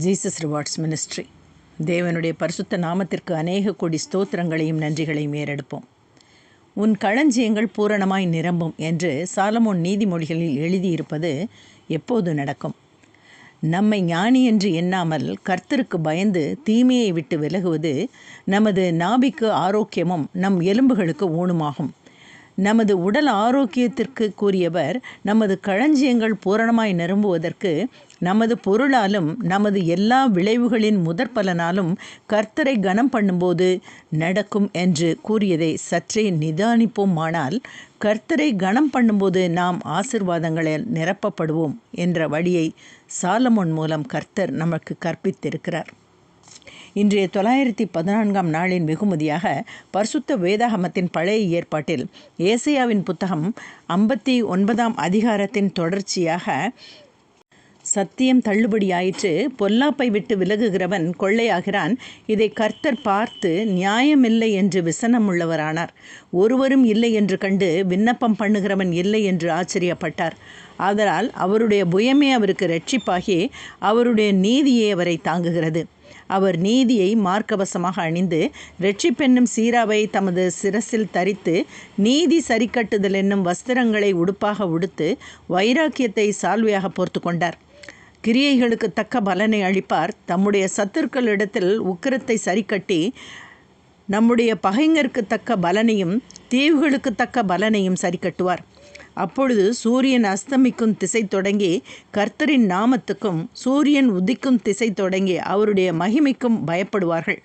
Jesus rewards ministry. தேவனுடைய பரிசுத்த நாமத்திற்கு அநேக கோடி ஸ்தோத்திரங்களையும் நன்றிகளையும் ஏறெடுப்போம். உன் களஞ்சியங்கள் பூரணமாய் நிரம்பும் என்று சாலமோன் நீதிமொழிகளில் எழுதியிருப்பது எப்போது நடக்கும்? நம்மை ஞானி என்று எண்ணாமல் கர்த்தருக்கு பயந்து தீமையை விட்டு விலகுவது நமது நாபிக்கு ஆரோக்கியமும் நம் எலும்புகளுக்கு ஊனுமாகும். நமது உடல் ஆரோக்கியத்திற்கு கூறியவர் நமது களஞ்சியங்கள் பூரணமாய் நிரம்புவதற்கு நமது பொருளாலும் நமது எல்லா விளைவுகளின் முதற்பலனாலும் கர்த்தரை கனம் பண்ணும்போது நடக்கும் என்று கூறியதை சற்றே நிதானிப்போமானால் கர்த்தரை கனம் பண்ணும்போது நாம் ஆசிர்வாதங்களில் நிரப்பப்படுவோம் என்ற வழியை சாலமோன் மூலம் கர்த்தர் நமக்கு கற்பித்திருக்கிறார். இன்றைய தொள்ளாயிரத்தி பதினான்காம் நாளின் வெகுமதியாக பரிசுத்த வேதாகமத்தின் பழைய ஏற்பாட்டில் ஏசையாவின் புத்தகம் ஐம்பத்தி ஒன்பதாம் அதிகாரத்தின் தொடர்ச்சியாக சத்தியம் தள்ளுபடியாயிற்று. பொல்லாப்பை விட்டு விலகுகிறவன் கொள்ளையாகிறான். இதை கர்த்தர் பார்த்து நியாயமில்லை என்று விசனம் உள்ளவரானார் ஒருவரும் இல்லை என்று கண்டு விண்ணப்பம் பண்ணுகிறவன் இல்லை என்று ஆச்சரியப்பட்டார். ஆதலால் அவருடைய புயமே அவருக்கு ரட்சிப்பாகி அவருடைய நீதியே அவரை தாங்குகிறது. அவர் நீதியை மார்க்கவசமாக அணிந்து ரெட்சிப்பென்னும் சீராவை தமது சிரசில் தரித்து நீதி சரிக்கட்டுதல் என்னும் வஸ்திரங்களை உடுப்பாக உடுத்து வைராக்கியத்தை சால்வையாக போர்த்து கொண்டார் கிரியைகளுக்கு தக்க பலனை அளிப்பார். தம்முடைய சத்துருக்களிடத்தில் உக்கிரத்தை சரிக்கட்டி நம்முடைய பகைஞருக்கு தக்க பலனையும் தீவுகளுக்கு தக்க பலனையும் சரிக்கட்டுவார். அப்பொழுது சூரியன் அஸ்தமிக்கும் திசை தொடங்கி கர்த்தரின் நாமத்துக்கும் சூரியன் உதிக்கும் திசை தொடங்கி அவருடைய மகிமைக்கும் பயப்படுவார்கள்.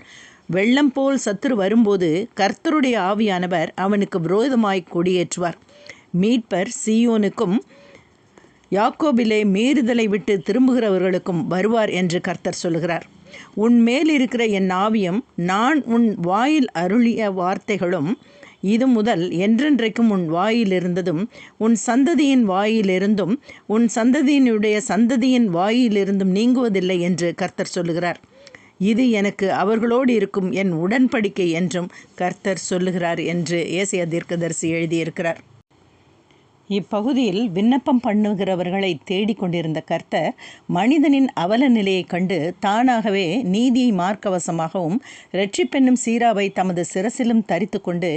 வெள்ளம் போல் சத்துரு வரும்போது கர்த்தருடைய ஆவியானவர் அவனுக்கு விரோதமாய் கொடியேற்றுவார். மீட்பர் சியோனுக்கும் யாக்கோபிலே மீறுதலை விட்டு திரும்புகிறவர்களுக்கும் வருவார் என்று கர்த்தர் சொல்கிறார். உன் மேல் இருக்கிற என் ஆவியம் நான் உன் வாயில் அருளிய வார்த்தைகளும் இது முதல் என்றென்றைக்கும் உன் வாயிலிருந்ததும் உன் சந்ததியின் வாயிலிருந்தும் உன் சந்ததியினுடைய சந்ததியின் வாயிலிருந்தும் நீங்குவதில்லை என்று கர்த்தர் சொல்லுகிறார் இது எனக்கு அவர்களோடு இருக்கும் என் உடன்படிக்கை என்றும் கர்த்தர் சொல்லுகிறார் என்று ஏசிய தீர்க்கதரிசி எழுதியிருக்கிறார். இப்பகுதியில் விண்ணப்பம் பண்ணுகிறவர்களை தேடிக்கொண்டிருந்த கர்த்தர் மனிதனின் அவல நிலையை கண்டு தானாகவே நீதியை மார்க்கவசமாகவும் ரெட்சிப்பெண்ணும் சீராவை தமது சிரசிலும் தரித்து கொண்டு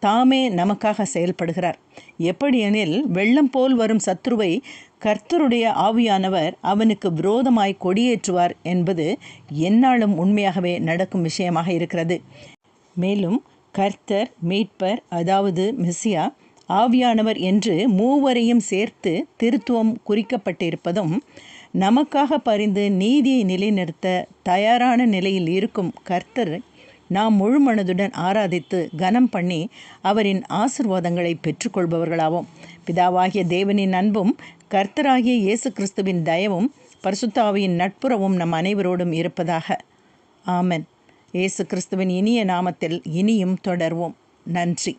தாமே நமக்காக செயல்படுகிறார். எப்படியெனில் வெள்ளம் போல் வரும் சத்ருவை கர்த்தருடைய ஆவியானவர் அவனுக்கு விரோதமாய் கொடியேற்றுவார் என்பது எந்நாளும் உண்மையாகவே நடக்கும் விஷயமாக இருக்கிறது. மேலும் கர்த்தர் மீட்பர் அதாவது மிஸ்ஸியா ஆவியானவர் என்று மூவரையும் சேர்த்து திருத்துவம் குறிக்கப்பட்டிருப்பதும் நமக்காக பரிந்து நீதியை நிலைநிறுத்த தயாரான நிலையில் இருக்கும் கர்த்தர் நாம் முழு மனதுடன் ஆராதித்து கனம் பண்ணி அவரின் ஆசிர்வாதங்களை பெற்றுக்கொள்பவர்களாவோம். பிதாவாகிய தேவனின் அன்பும் கர்த்தராகிய இயேசு கிறிஸ்துவின் தயவும் பரிசுத்தாவியின் நட்புறவும் நம் அனைவரோடும் இருப்பதாக. ஆமன். இயேசு கிறிஸ்துவின் இனிய நாமத்தில் இனியும் தொடர்வோம். நன்றி.